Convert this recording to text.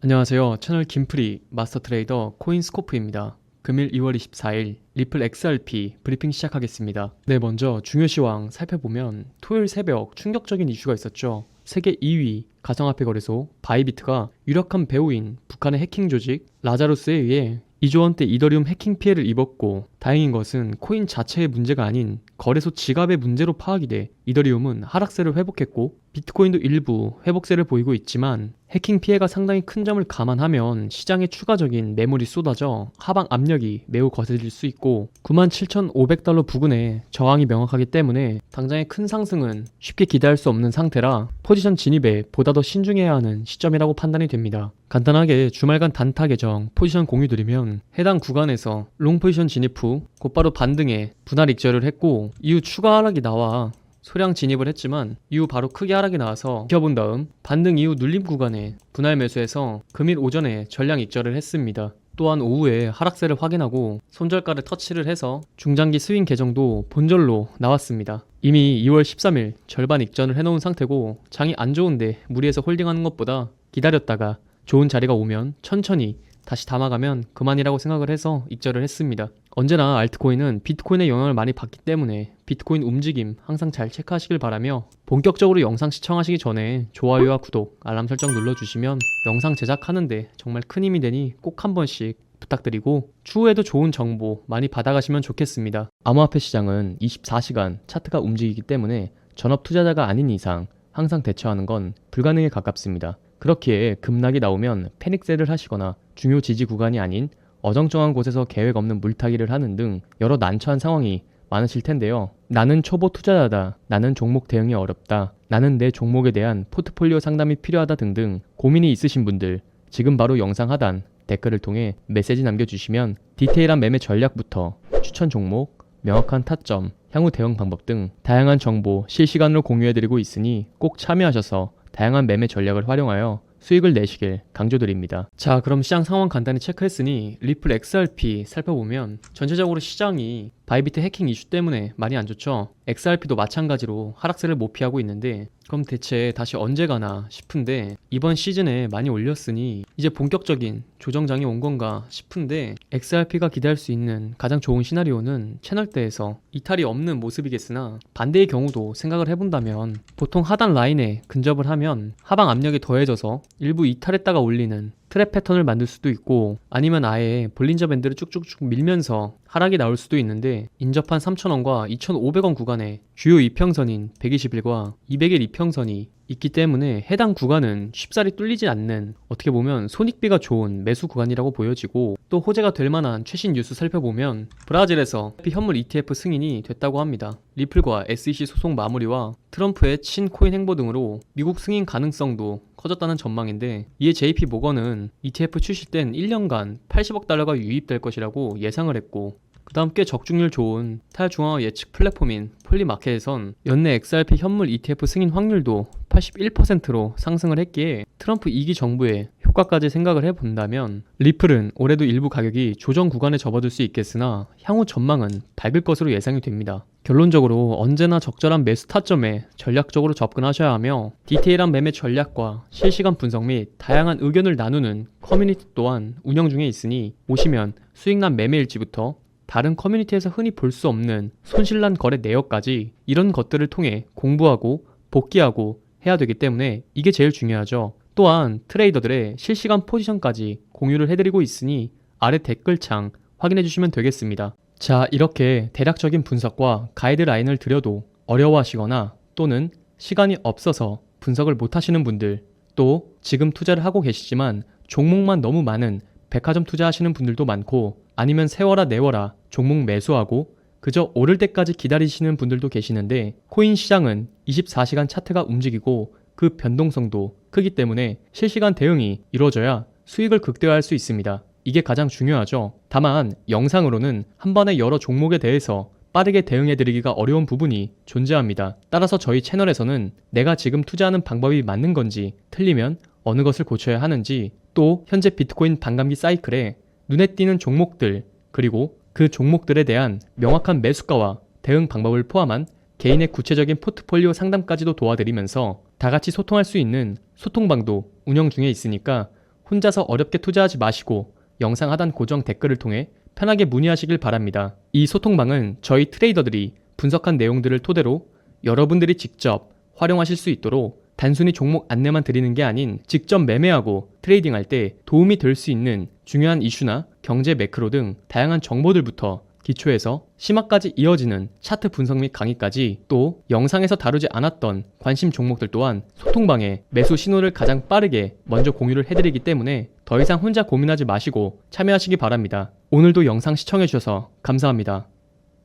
안녕하세요. 채널 김프리 마스터 트레이더 코인스코프입니다. 금일 2월 24일 리플 XRP 브리핑 시작하겠습니다. 네, 먼저 중요시황 살펴보면 토요일 새벽 충격적인 이슈가 있었죠. 세계 2위 가상화폐 거래소 바이비트가 유력한 배우인 북한의 해킹 조직 라자루스에 의해 2조 원대 이더리움 해킹 피해를 입었고 다행인 것은 코인 자체의 문제가 아닌 거래소 지갑의 문제로 파악이 돼 이더리움은 하락세를 회복했고 비트코인도 일부 회복세를 보이고 있지만 해킹 피해가 상당히 큰 점을 감안하면 시장에 추가적인 매물이 쏟아져 하방 압력이 매우 거세질 수 있고 97,500달러 부근에 저항이 명확하기 때문에 당장의 큰 상승은 쉽게 기대할 수 없는 상태라 포지션 진입에 보다 더 신중해야 하는 시점이라고 판단이 됩니다. 간단하게 주말간 단타 계정 포지션 공유 드리면 해당 구간에서 롱 포지션 진입 후 곧바로 반등에 분할 익절을 했고 이후 추가 하락이 나와 소량 진입을 했지만 이후 바로 크게 하락이 나와서 지켜본 다음 반등 이후 눌림 구간에 분할 매수해서 금일 오전에 전량 익절을 했습니다. 또한 오후에 하락세를 확인하고 손절가를 터치를 해서 중장기 스윙 계정도 본절로 나왔습니다. 이미 2월 13일 절반 익전을 해놓은 상태고 장이 안 좋은데 무리해서 홀딩하는 것보다 기다렸다가 좋은 자리가 오면 천천히 다시 담아가면 그만이라고 생각을 해서 익절을 했습니다. 언제나 알트코인은 비트코인의 영향을 많이 받기 때문에 비트코인 움직임 항상 잘 체크하시길 바라며 본격적으로 영상 시청하시기 전에 좋아요와 구독, 알람 설정 눌러주시면 영상 제작하는데 정말 큰 힘이 되니 꼭 한 번씩 부탁드리고 추후에도 좋은 정보 많이 받아가시면 좋겠습니다. 암호화폐 시장은 24시간 차트가 움직이기 때문에 전업 투자자가 아닌 이상 항상 대처하는 건 불가능에 가깝습니다. 그렇기에 급락이 나오면 패닉셀을 하시거나 중요 지지 구간이 아닌 어정쩡한 곳에서 계획 없는 물타기를 하는 등 여러 난처한 상황이 많으실 텐데요. 나는 초보 투자자다. 나는 종목 대응이 어렵다. 나는 내 종목에 대한 포트폴리오 상담이 필요하다 등등 고민이 있으신 분들 지금 바로 영상 하단 댓글을 통해 메시지 남겨주시면 디테일한 매매 전략부터 추천 종목, 명확한 타점, 향후 대응 방법 등 다양한 정보 실시간으로 공유해드리고 있으니 꼭 참여하셔서 다양한 매매 전략을 활용하여 수익을 내시길 강조드립니다. 자, 그럼 시장 상황 간단히 체크했으니 리플 XRP 살펴보면 전체적으로 시장이 바이비트 해킹 이슈 때문에 많이 안 좋죠. XRP도 마찬가지로 하락세를 못 피하고 있는데 그럼 대체 다시 언제 가나 싶은데 이번 시즌에 많이 올렸으니 이제 본격적인 조정장이 온 건가 싶은데 XRP가 기대할 수 있는 가장 좋은 시나리오는 채널대에서 이탈이 없는 모습이겠으나 반대의 경우도 생각을 해본다면 보통 하단 라인에 근접을 하면 하방 압력이 더해져서 일부 이탈했다가 올리는 트랩 패턴을 만들 수도 있고 아니면 아예 볼린저 밴드를 쭉쭉쭉 밀면서 하락이 나올 수도 있는데 인접한 3,000원과 2,500원 구간에 주요 이평선인 120일과 200일 이평선이 있기 때문에 해당 구간은 쉽사리 뚫리지 않는 어떻게 보면 손익비가 좋은 매수 구간이라고 보여지고 또 호재가 될 만한 최신 뉴스 살펴보면 브라질에서 현물 ETF 승인이 됐다고 합니다. 리플과 SEC 소송 마무리와 트럼프의 친코인 행보 등으로 미국 승인 가능성도 커졌다는 전망인데 이에 JP 모건은 ETF 출시된 1년간 80억 달러가 유입될 것이라고 예상을 했고 그 다음 꽤 적중률 좋은 탈중앙화 예측 플랫폼인 폴리마켓에선 연내 XRP 현물 ETF 승인 확률도 81%로 상승을 했기에 트럼프 2기 정부의 효과까지 생각을 해본다면 리플은 올해도 일부 가격이 조정 구간에 접어들 수 있겠으나 향후 전망은 밝을 것으로 예상이 됩니다. 결론적으로 언제나 적절한 매수 타점에 전략적으로 접근하셔야 하며 디테일한 매매 전략과 실시간 분석 및 다양한 의견을 나누는 커뮤니티 또한 운영 중에 있으니 오시면 수익난 매매일지부터 다른 커뮤니티에서 흔히 볼 수 없는 손실난 거래 내역까지 이런 것들을 통해 공부하고 복귀하고 해야 되기 때문에 이게 제일 중요하죠. 또한 트레이더들의 실시간 포지션까지 공유를 해드리고 있으니 아래 댓글창 확인해 주시면 되겠습니다. 자, 이렇게 대략적인 분석과 가이드라인을 드려도 어려워하시거나 또는 시간이 없어서 분석을 못 하시는 분들 또 지금 투자를 하고 계시지만 종목만 너무 많은 백화점 투자하시는 분들도 많고 아니면 세워라 내워라 종목 매수하고 그저 오를 때까지 기다리시는 분들도 계시는데 코인 시장은 24시간 차트가 움직이고 그 변동성도 크기 때문에 실시간 대응이 이루어져야 수익을 극대화할 수 있습니다. 이게 가장 중요하죠. 다만 영상으로는 한 번에 여러 종목에 대해서 빠르게 대응해드리기가 어려운 부분이 존재합니다. 따라서 저희 채널에서는 내가 지금 투자하는 방법이 맞는 건지 틀리면 어느 것을 고쳐야 하는지 또 현재 비트코인 반감기 사이클에 눈에 띄는 종목들 그리고 그 종목들에 대한 명확한 매수가와 대응 방법을 포함한 개인의 구체적인 포트폴리오 상담까지도 도와드리면서 다 같이 소통할 수 있는 소통방도 운영 중에 있으니까 혼자서 어렵게 투자하지 마시고 영상 하단 고정 댓글을 통해 편하게 문의하시길 바랍니다. 이 소통방은 저희 트레이더들이 분석한 내용들을 토대로 여러분들이 직접 활용하실 수 있도록 단순히 종목 안내만 드리는 게 아닌 직접 매매하고 트레이딩할 때 도움이 될 수 있는 중요한 이슈나 경제 매크로 등 다양한 정보들부터 기초에서 심화까지 이어지는 차트 분석 및 강의까지 또 영상에서 다루지 않았던 관심 종목들 또한 소통방에 매수 신호를 가장 빠르게 먼저 공유를 해드리기 때문에 더 이상 혼자 고민하지 마시고 참여하시기 바랍니다. 오늘도 영상 시청해주셔서 감사합니다.